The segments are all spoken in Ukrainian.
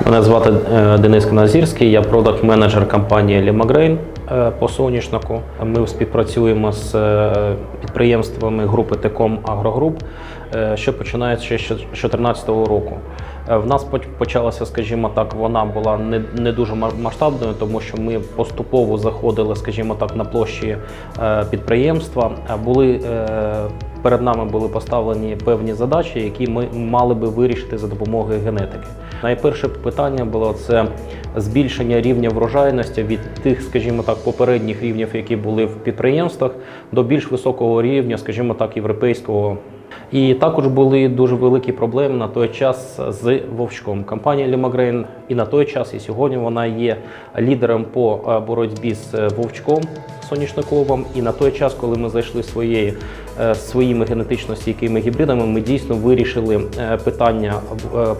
Мене звати е, Денис Каназірський, я продакт-менеджер компанії Limagrain е, по соняшнику. Ми співпрацюємо з е, підприємствами групи Теком Агрогруп, що починається ще з 2014 року. В нас почалася, скажімо так, вона була не, не дуже масштабною, тому що ми поступово заходили, скажімо так, на площі підприємства. Були перед нами були поставлені певні задачі, які ми мали би вирішити за допомогою генетики. Найперше питання було це збільшення рівня врожайності від тих, скажімо так, попередніх рівнів, які були в підприємствах, до більш високого рівня, скажімо так, європейського. І також були дуже великі проблеми на той час з вовчком. Компанія Limagrain і на той час, і сьогодні вона є лідером по е, боротьбі з е, вовчком соняшниковим. І на той час, коли ми зайшли своєю, е, своїми генетично стійкими гібридами, ми дійсно вирішили питання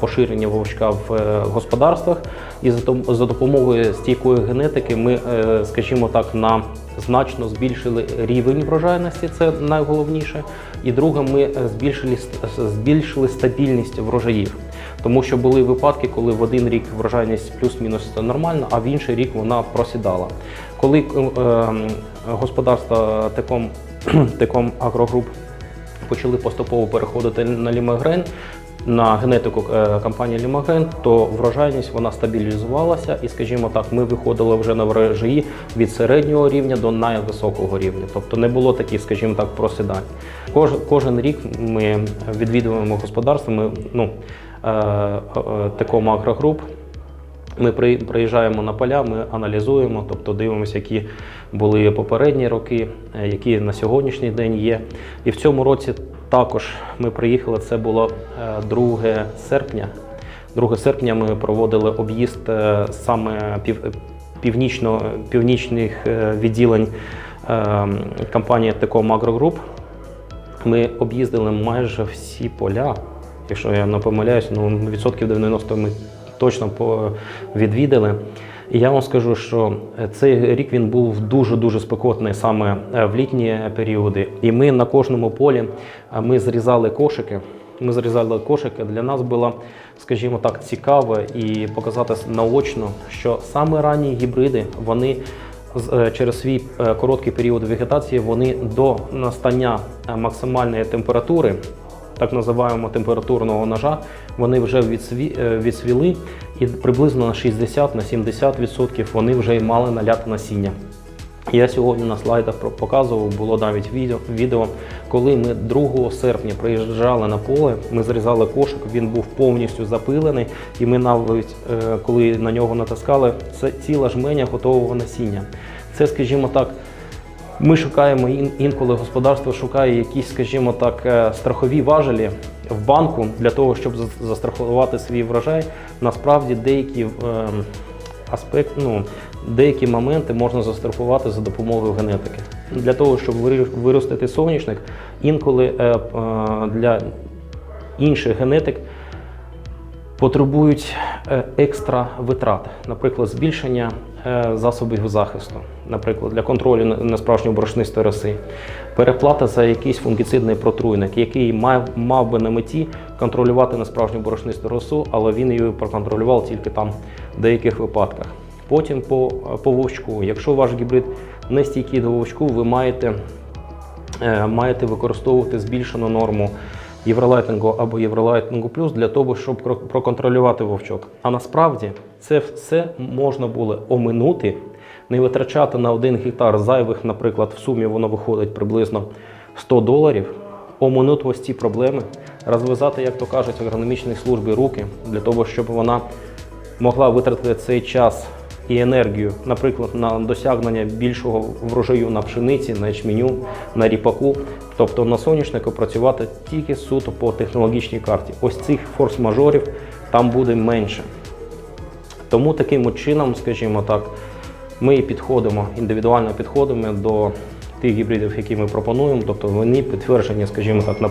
поширення вовчка в господарствах. І за допомогою стійкої генетики ми, скажімо так, на значно збільшили рівень врожайності, це найголовніше. І друге, ми е, збільшили, збільшили стабільність врожаїв. Тому що були випадки, коли в один рік врожайність плюс-мінус нормальна, а в інший рік вона просідала. Коли е, господарства Теком, Теком Агрогруп почали поступово переходити на лімагрен, на генетику е, компанії Лімаген, то врожайність вона стабілізувалася, і, скажімо так, ми виходили вже на врожаї від середнього рівня до найвисокого рівня. Тобто не було таких, скажімо так, просідань. Кож, кожен рік ми відвідуємо господарство. Ми ну е, е, такому агрогруп. Ми при- приїжджаємо на поля, ми аналізуємо, тобто дивимося, які були попередні роки, е, які на сьогоднішній день є. І в цьому році також ми приїхали. Це було е, 2 серпня. 2 серпня ми проводили об'їзд е, саме пів, північно, північних е, відділень е, компанії Теком Агрогруп. Ми об'їздили майже всі поля. Якщо я не помиляюсь, ну відсотків 90 ми точно відвідали. І я вам скажу, що цей рік він був дуже дуже спекотний саме е, в літні періоди. І ми на кожному полі е, ми зрізали кошики. Ми зрізали кошики. Для нас було, скажімо так, цікаво і показати наочно, що саме ранні гібриди вони е, через свій е, короткий період вегетації вони до настання е, максимальної температури, так називаємо температурного ножа, вони вже е, відсвіли і приблизно на 60-70% вони вже мали наляти насіння. Я сьогодні на слайдах показував, було навіть відео, відео, коли ми 2 серпня приїжджали на поле, ми зрізали кошик, він був повністю запилений, і ми навіть, е, коли на нього натискали, це ціла жменя готового насіння. Це, скажімо так, ми шукаємо ін- інколи господарство шукає якісь, скажімо так, е, страхові важелі в банку для того, щоб за- застрахувати свій врожай. Насправді деякі ем, аспект, ну, деякі моменти можна застрахувати за допомогою генетики. Для того, щоб виростити соняшник, інколи е, е, для інших генетик потребують е, екстра витрат, наприклад, збільшення е, засобів захисту, наприклад, для контролю не- несправжньої борошнистої роси, переплата за якийсь фунгіцидний протруйник, який мав, мав би на меті контролювати несправжню борошнисту росу, але він її проконтролював тільки там в деяких випадках. Потім по, по вовчку. Якщо ваш гібрид не стійкий до вовчку, ви маєте е, маєте використовувати збільшену норму євролайтингу або євролайтингу плюс для того, щоб проконтролювати вовчок. А насправді це все можна було оминути, не витрачати на один гектар зайвих, наприклад, в сумі воно виходить приблизно 100 доларів. Оминути ось ці проблеми, розв'язати, як то кажуть, агрономічній службі руки для того, щоб вона могла витратити цей час і енергію, наприклад, на досягнення більшого врожаю на пшениці, на ячменю, на ріпаку, тобто на соняшнику працювати тільки суто по технологічній карті. Ось цих форс-мажорів там буде менше. Тому таким чином, скажімо так, ми підходимо, індивідуально підходимо до тих гібридів, які ми пропонуємо. Тобто вони підтверджені, скажімо так, на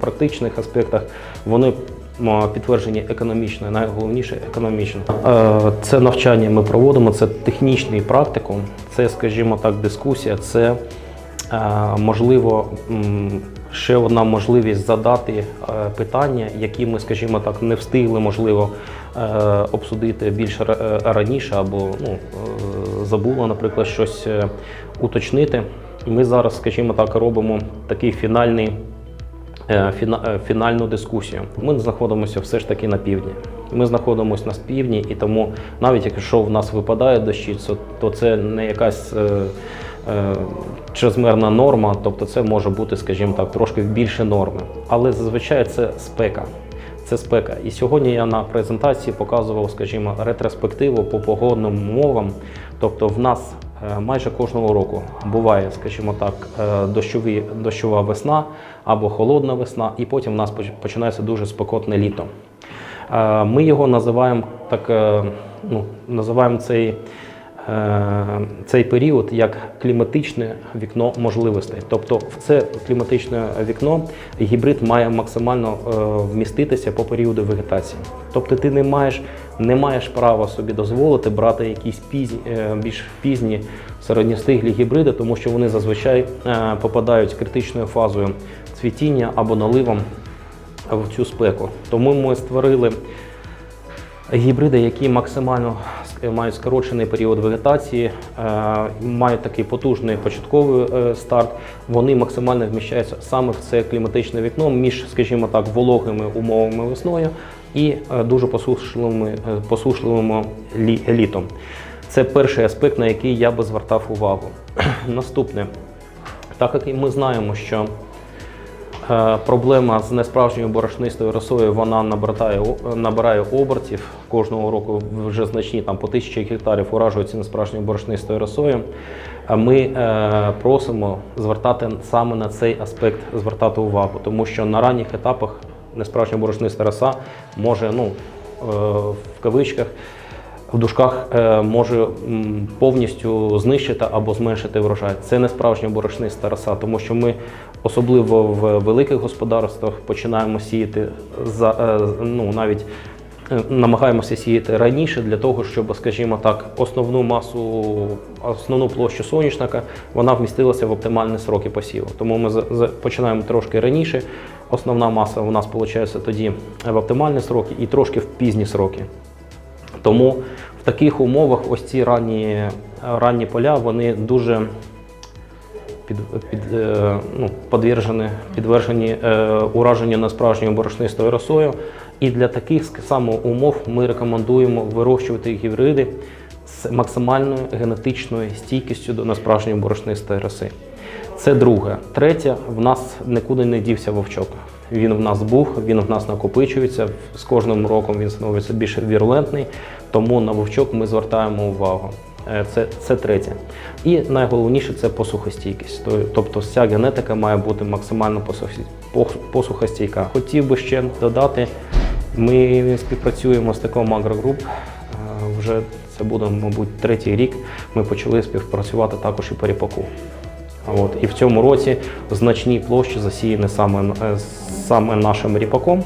практичних аспектах, вони підтверджені економічно, найголовніше економічно. Е, Це навчання ми проводимо, це технічний практикум, це, скажімо так, дискусія, це е, можливо ще одна можливість задати е, питання, які ми, скажімо так, не встигли, можливо, обсудити більш раніше або ну, забули, наприклад, щось уточнити. Ми зараз, скажімо так, робимо такий фінальний е, е, фінальну дискусію. Ми знаходимося все ж таки на півдні. Ми знаходимося на півдні, і тому навіть якщо в нас випадає дощі, то- це не якась е, е, чрезмерна норма, тобто це може бути, скажімо так, трошки більше норми. Але зазвичай це спека. Це спека. І сьогодні я на презентації показував, скажімо, ретроспективу по погодним умовам. Тобто, в нас майже кожного року буває, скажімо так, е, дощові, дощова весна або холодна весна, і потім в нас починається дуже спекотне літо. Е, Ми його називаємо так, е, ну, називаємо цей, е, цей період як кліматичне вікно можливостей. Тобто, в це кліматичне вікно гібрид має максимально е, вміститися по періоду вегетації. Тобто, ти не маєш, не маєш права собі дозволити брати якісь пізні, е, більш пізні середньостиглі гібриди, тому що вони зазвичай е, попадають критичною фазою цвітіння або наливом в цю спеку. Тому ми створили гібриди, які максимально мають скорочений період вегетації, е, мають такий потужний початковий е, старт. Вони максимально вміщаються саме в це кліматичне вікно між, скажімо так, вологими умовами весною і е, дуже посушливими, посушливим лі- літом. Це перший аспект, на який я би звертав увагу. Наступне, так як ми знаємо, що Проблема з несправжньою борошнистою росою вона набирає, набирає обертів. Кожного року вже значні там по тисячі гектарів уражуються несправжньою борошнистою росою. Ми е, просимо звертати саме на цей аспект звертати увагу, тому що на ранніх етапах несправжня борошниста роса може ну, е, в кавичках в дужках е, може повністю знищити або зменшити врожай. Це не справжня борошниста роса, тому що ми, особливо в великих господарствах, починаємо сіяти за е, ну навіть. е, Намагаємося сіяти раніше для того, щоб, скажімо так, основну масу, основну площу соняшника вона вмістилася в оптимальні сроки посіву. Тому ми починаємо трошки раніше. Основна маса у нас виходить тоді в оптимальні сроки і трошки в пізні сроки. Тому в таких умовах ось ці ранні, ранні поля вони дуже під, під, е, ну, подвержені, підвержені е, ураженню несправжньою борошнистою росою. І для таких саме умов ми рекомендуємо вирощувати гібриди з максимальною генетичною стійкістю до несправжньої борошнистої роси. Це друге. Третє, в нас нікуди не дівся вовчок. Він в нас був, він в нас накопичується. З кожним роком він становиться більш вірулентний, тому на вовчок ми звертаємо увагу. Е, Це, це третє. І найголовніше це посухостійкість. Тобто вся генетика має бути максимально посухостійка. Хотів би ще додати, ми співпрацюємо з таком агрогруп. Е, Вже це буде, мабуть, третій рік. Ми почали співпрацювати також і по ріпаку. От, і в цьому році значні площі засіяні саме, е, саме нашим ріпаком.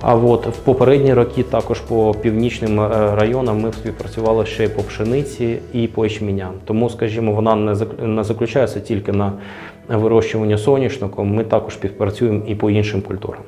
А от в попередні роки також по північним е, районам ми співпрацювали ще й по пшениці і по ячменям. Тому, скажімо, вона не заключається тільки на вирощуванні соняшником. Ми також співпрацюємо і по іншим культурам.